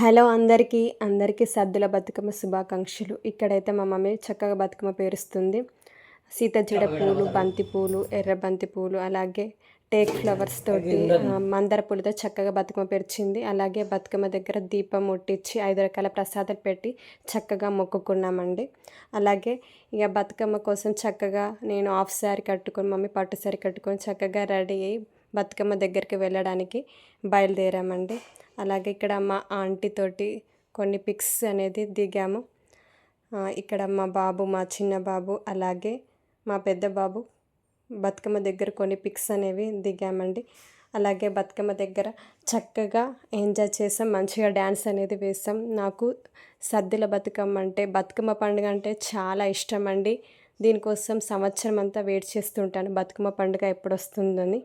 Hello అందరికీ అందరికీ సద్దుల బతుకమ్మ శుభాకాంక్షలు. ఇక్కడైతే మా మమ్మీ చక్కగా బతుకమ్మ పేరుస్తుంది. సీతజడ పూలు బంతి పూలు ఎర్ర బంతి పూలు అలాగే టేక్ ఫ్లవర్స్ తోటి మందర పూలతో చక్కగా బతుకమ్మ పెరిచింది. అలాగే బతుకమ్మ దగ్గర దీపం ముట్టించి ఐదు రకాల ప్రసాదాలు పెట్టి చక్కగా మొక్కుకున్నామండి. అలాగే ఇక బతుకమ్మ కోసం చక్కగా నేను హాఫ్ శారీ కట్టుకొని మమ్మీ పట్టు శారీ కట్టుకొని చక్కగా రెడీ అయ్యి బతుకమ్మ దగ్గరికి వెళ్ళడానికి బయలుదేరామండి. అలాగే ఇక్కడ మా ఆంటీ తోటి కొన్ని పిక్స్ అనేది దిగాము. ఇక్కడ మా బాబు మా చిన్న బాబు అలాగే మా పెద్ద బాబు బతుకమ్మ దగ్గర కొన్ని పిక్స్ అనేవి దిగామండి. అలాగే బతుకమ్మ దగ్గర చక్కగా ఎంజాయ్ చేసాం మంచిగా డ్యాన్స్ అనేది వేసాం. నాకు సద్దుల బతుకమ్మ అంటే బతుకమ్మ పండుగ అంటే చాలా ఇష్టం అండి దీనికోసం సంవత్సరం అంతా వెయిట్ చేస్తుంటాను బతుకమ్మ పండుగ ఎప్పుడు వస్తుందని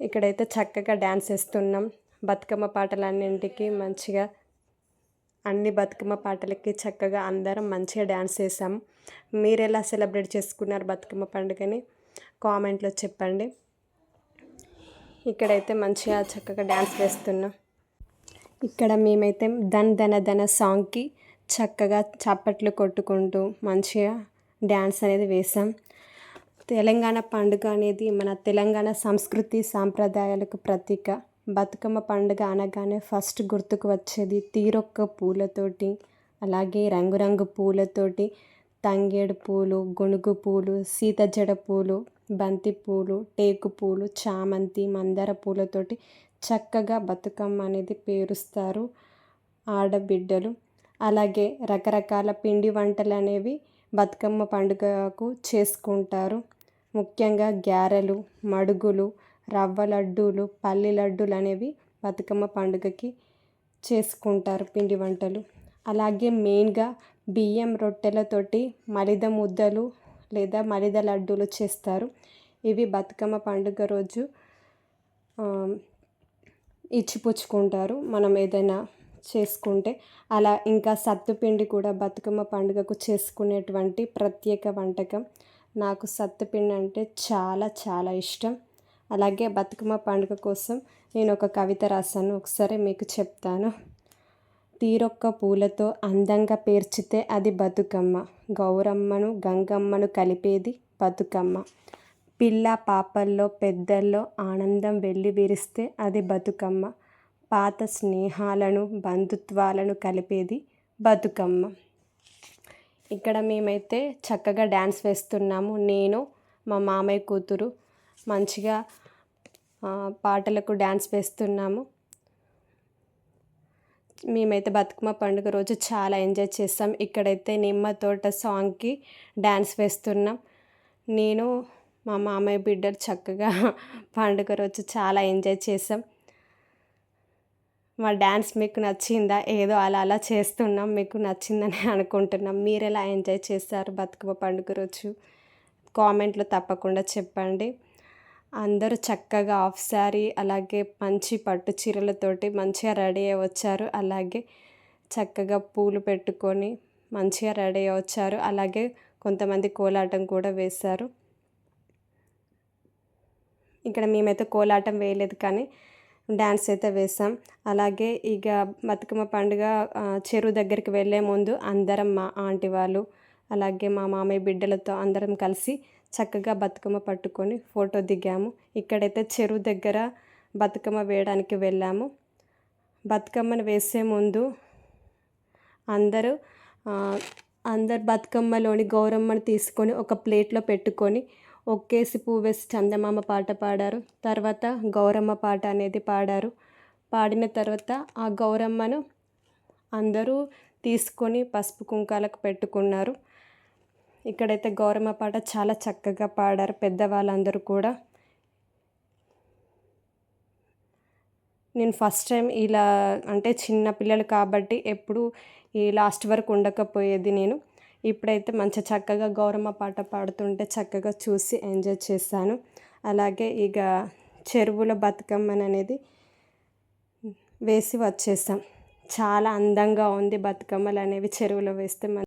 ఇక్కడైతే చక్కగా డ్యాన్స్ వేస్తున్నాం. బతుకమ్మ పాటలన్నింటికి మంచిగా అన్ని బతుకమ్మ పాటలకి చక్కగా అందరం మంచిగా డ్యాన్స్ చేసాం మీరు ఎలా సెలబ్రేట్ చేసుకున్నారు బతుకమ్మ పండుగని? కామెంట్లో చెప్పండి. ఇక్కడైతే మంచిగా చక్కగా డ్యాన్స్ వేస్తున్నాం. ఇక్కడ మేమైతే ధన్ ధన ధన సాంగ్కి చక్కగా చప్పట్లు కొట్టుకుంటూ మంచిగా డ్యాన్స్ అనేది వేసాం. తెలంగాణ పండుగ అనేది మన తెలంగాణ సంస్కృతి సాంప్రదాయాలకు ప్రతీక. బతుకమ్మ పండుగ అనగానే ఫస్ట్ గుర్తుకు వచ్చేది తీరొక్క పూలతోటి అలాగే రంగురంగు పూలతోటి తంగేడు పూలు గునుగు పూలు సీతజడ పూలు బంతి పూలు టేకు పూలు చామంతి మందార పూలతోటి చక్కగా బతుకమ్మ అనేది పేరుస్తారు ఆడబిడ్డలు. అలాగే రకరకాల పిండి వంటలు అనేవి బతుకమ్మ పండుగకు చేసుకుంటారు. ముఖ్యంగా గ్యారెలు మడుగులు రవ్వ లడ్డూలు పల్లి లడ్డూలు అనేవి బతుకమ్మ పండుగకి చేసుకుంటారు పిండి వంటలు. అలాగే మెయిన్గా బియ్యం రొట్టెలతోటి మలిద ముద్దలు లేదా మలిద లడ్డూలు చేస్తారు. ఇవి బతుకమ్మ పండుగ రోజు ఇచ్చిపుచ్చుకుంటారు మనం ఏదైనా చేసుకుంటే. అలా ఇంకా సత్తుపిండి కూడా బతుకమ్మ పండుగకు చేసుకునేటువంటి ప్రత్యేక వంటకం. నాకు సత్తుపిండి అంటే చాలా చాలా ఇష్టం. అలాగే బతుకమ్మ పండుగ కోసం నేను ఒక కవిత రాశాను. ఒకసారి మీకు చెప్తాను. తీరొక్క పూలతో అందంగా పేర్చితే అది బతుకమ్మ. గౌరమ్మను గంగమ్మను కలిపేది బతుకమ్మ. పిల్ల పాపల్లో పెద్దల్లో ఆనందం వెళ్ళి విరిస్తే అది బతుకమ్మ. పాత స్నేహాలను బంధుత్వాలను కలిపేది బతుకమ్మ. ఇక్కడ మేమైతే చక్కగా డ్యాన్స్ వేస్తున్నాము. నేను మా మామయ్య కూతురు మంచిగా పాటలకు డ్యాన్స్ వేస్తున్నాము. మేమైతే బతుకమ్మ పండుగ రోజు చాలా ఎంజాయ్ చేస్తాం. ఇక్కడైతే నిమ్మ తోట సాంగ్కి డ్యాన్స్ వేస్తున్నాం. నేను మా మామయ్య బిడ్డలు చక్కగా పండుగ రోజు చాలా ఎంజాయ్ చేసాం మా డ్యాన్స్ మీకు నచ్చిందా? ఏదో అలా అలా చేస్తున్నాం మీకు నచ్చిందని అనుకుంటున్నాం. మీరు ఎలా ఎంజాయ్ చేస్తారు బతుకమ్మ పండుగ రోజు? కామెంట్లో తప్పకుండా చెప్పండి. అందరూ చక్కగా ఆఫ్ శారీ అలాగే మంచి పట్టు చీరలతోటి మంచిగా రెడీ అయ్యి వచ్చారు. అలాగే చక్కగా పూలు పెట్టుకొని మంచిగా రెడీ అయ్యి వచ్చారు. అలాగే కొంతమంది కోలాటం కూడా వేశారు. ఇక్కడ మేమైతే కోలాటం వేయలేదు కానీ డ్యాన్స్ అయితే వేసాం అలాగే ఇక బతుకమ్మ పండుగ చెరువు దగ్గరికి వెళ్ళే ముందు అందరం మా ఆంటీ వాళ్ళు అలాగే మా మామయ్య బిడ్డలతో అందరం కలిసి చక్కగా బతుకమ్మ పట్టుకొని ఫోటో దిగాము. ఇక్కడైతే చెరువు దగ్గర బతుకమ్మ వేయడానికి వెళ్ళాము. బతుకమ్మను వేసే ముందు అందరూ అందరు బతుకమ్మలోని గౌరమ్మను తీసుకొని ఒక ప్లేట్లో పెట్టుకొని ఒక్కేసి పువ్వు వేసి చందమామ పాట పాడారు. తర్వాత గౌరమ్మ పాట అనేది పాడారు. పాడిన తర్వాత ఆ గౌరమ్మను అందరూ తీసుకొని పసుపు కుంకాలకు పెట్టుకున్నారు. ఇక్కడైతే గౌరమ్మ పాట చాలా చక్కగా పాడారు పెద్దవాళ్ళందరూ కూడా. నేను ఫస్ట్ టైం ఇలా అంటే చిన్న పిల్లలు కాబట్టి ఎప్పుడు ఈ లాస్ట్ వరకు ఉండకపోయేది నేను. ఇప్పుడైతే మంచి చక్కగా గౌరమ్మ పాట పాడుతుంటే చక్కగా చూసి ఎంజాయ్ చేశాను. అలాగే ఇక చెరువుల బతుకమ్మని అనేది వేసి వచ్చేసాం. చాలా అందంగా ఉంది బతుకమ్మలు అనేవి చెరువులో వేస్తే